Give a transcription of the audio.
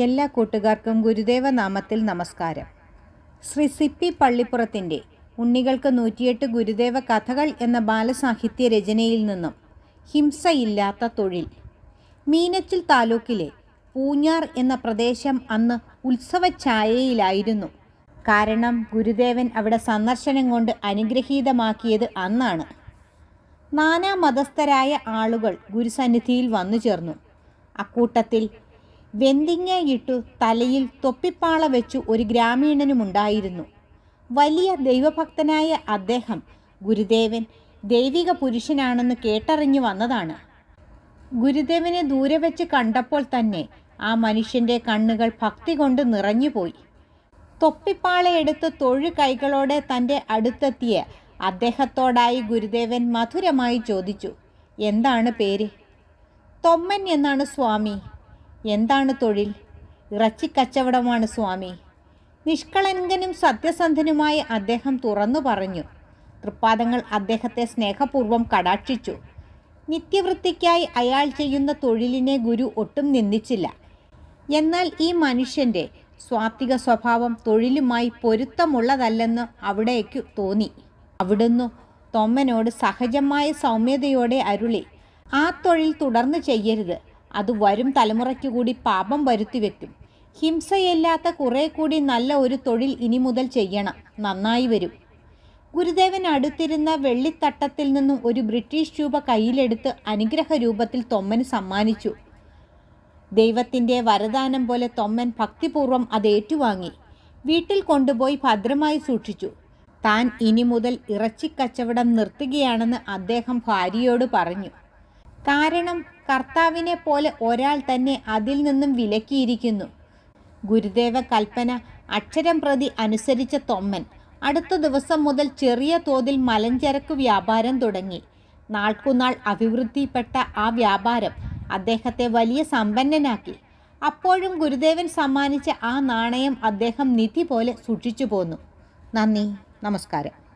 എല്ലാ കൂട്ടുകാർക്കും ഗുരുദേവ നാമത്തിൽ നമസ്കാരം. ശ്രീ സിപ്പി പള്ളിപ്പുറത്തിന്റെ ഉണ്ണികൾക്ക് നൂറ്റിയെട്ട് ഗുരുദേവ കഥകൾ എന്ന ബാലസാഹിത്യ രചനയിൽ നിന്നും ഹിംസയില്ലാത്ത തൊഴിൽ. മീനച്ചിൽ താലൂക്കിലെ പൂഞ്ഞാർ എന്ന പ്രദേശം അന്ന് ഉത്സവ ഉത്സവഛായയിലായിരുന്നു. കാരണം ഗുരുദേവൻ അവിടെ സന്ദർശനം കൊണ്ട് അനുഗ്രഹീതമാക്കിയത് അന്നാണ്. നാനാ മതസ്ഥരായ ആളുകൾ ഗുരുസന്നിധിയിൽ വന്നു ചേർന്നു അക്കൂട്ടത്തിൽ വെന്തിങ്ങയിട്ടു തലയിൽ തൊപ്പിപ്പാള വെച്ചു ഒരു ഗ്രാമീണനുമുണ്ടായിരുന്നു വലിയ ദൈവഭക്തനായ അദ്ദേഹം ഗുരുദേവൻ ദൈവിക പുരുഷനാണെന്ന് കേട്ടറിഞ്ഞു വന്നതാണ്. ഗുരുദേവനെ ദൂരെ വെച്ച് കണ്ടപ്പോൾ തന്നെ ആ മനുഷ്യന്റെ കണ്ണുകൾ ഭക്തി കൊണ്ട് നിറഞ്ഞുപോയി. തൊപ്പിപ്പാളയെടുത്ത് തൊഴു കൈകളോടെ തന്റെ അടുത്തെത്തിയ അദ്ദേഹത്തോടായി ഗുരുദേവൻ മധുരമായി ചോദിച്ചു എന്താണ് പേര്? തൊമ്മൻ എന്നാണ് സ്വാമി. എന്താണ് തൊഴിൽ? ഇറച്ചിക്കച്ചവടമാണ് സ്വാമി. നിഷ്കളങ്കനും സത്യസന്ധനുമായി അദ്ദേഹം തുറന്നു പറഞ്ഞു. തൃപ്പാദങ്ങൾ അദ്ദേഹത്തെ സ്നേഹപൂർവം കടാക്ഷിച്ചു. നിത്യവൃത്തിക്കായി അയാൾ ചെയ്യുന്ന തൊഴിലിനെ ഗുരു ഒട്ടും നിന്ദിച്ചില്ല. എന്നാൽ ഈ മനുഷ്യന്റെ സ്വാത്വിക സ്വഭാവം തൊഴിലുമായി പൊരുത്തമുള്ളതല്ലെന്ന് അവിടേക്കു തോന്നി. അവിടുന്ന് തൊമ്മനോട് സഹജമായ സൗമ്യതയോടെ അരുളി ആ തൊഴിൽ തുടർന്ന് ചെയ്യരുത്. അത് വരും തലമുറയ്ക്ക് കൂടി പാപം വരുത്തി വെക്കും. ഹിംസയില്ലാത്ത കുറേ കൂടി നല്ല ഒരു തൊഴിൽ ഇനി മുതൽ ചെയ്യണം. നന്നായി വരും. ഗുരുദേവൻ അടുത്തിരുന്ന വെള്ളിത്തട്ടത്തിൽ നിന്നും ഒരു ബ്രിട്ടീഷ് രൂപ കയ്യിലെടുത്ത് അനുഗ്രഹ രൂപത്തിൽ തൊമ്മന് സമ്മാനിച്ചു. ദൈവത്തിന്റെ വരദാനം പോലെ തൊമ്മൻ ഭക്തിപൂർവം അത് ഏറ്റുവാങ്ങി. വീട്ടിൽ കൊണ്ടുപോയി ഭദ്രമായി സൂക്ഷിച്ചു. താൻ ഇനി മുതൽ ഇറച്ചിക്കച്ചവടം നിർത്തുകയാണെന്ന് അദ്ദേഹം ഭാര്യയോട് പറഞ്ഞു. കാരണം കർത്താവിനെ പോലെ ഒരാൾ തന്നെ അതിൽ നിന്നും വിലക്കിയിരിക്കുന്നു. ഗുരുദേവ കൽപ്പന അക്ഷരം പ്രതി അനുസരിച്ച തൊമ്മൻ. അടുത്ത ദിവസം മുതൽ ചെറിയ തോതിൽ മലഞ്ചരക്ക് വ്യാപാരം തുടങ്ങി. നാൾക്കുനാൾ അഭിവൃദ്ധിപ്പെട്ട ആ വ്യാപാരം അദ്ദേഹത്തെ വലിയ സമ്പന്നനാക്കി. അപ്പോഴും ഗുരുദേവൻ സമ്മാനിച്ച ആ നാണയം അദ്ദേഹം നിധി പോലെ സൂക്ഷിച്ചു പോന്നു. നന്ദി. നമസ്കാരം.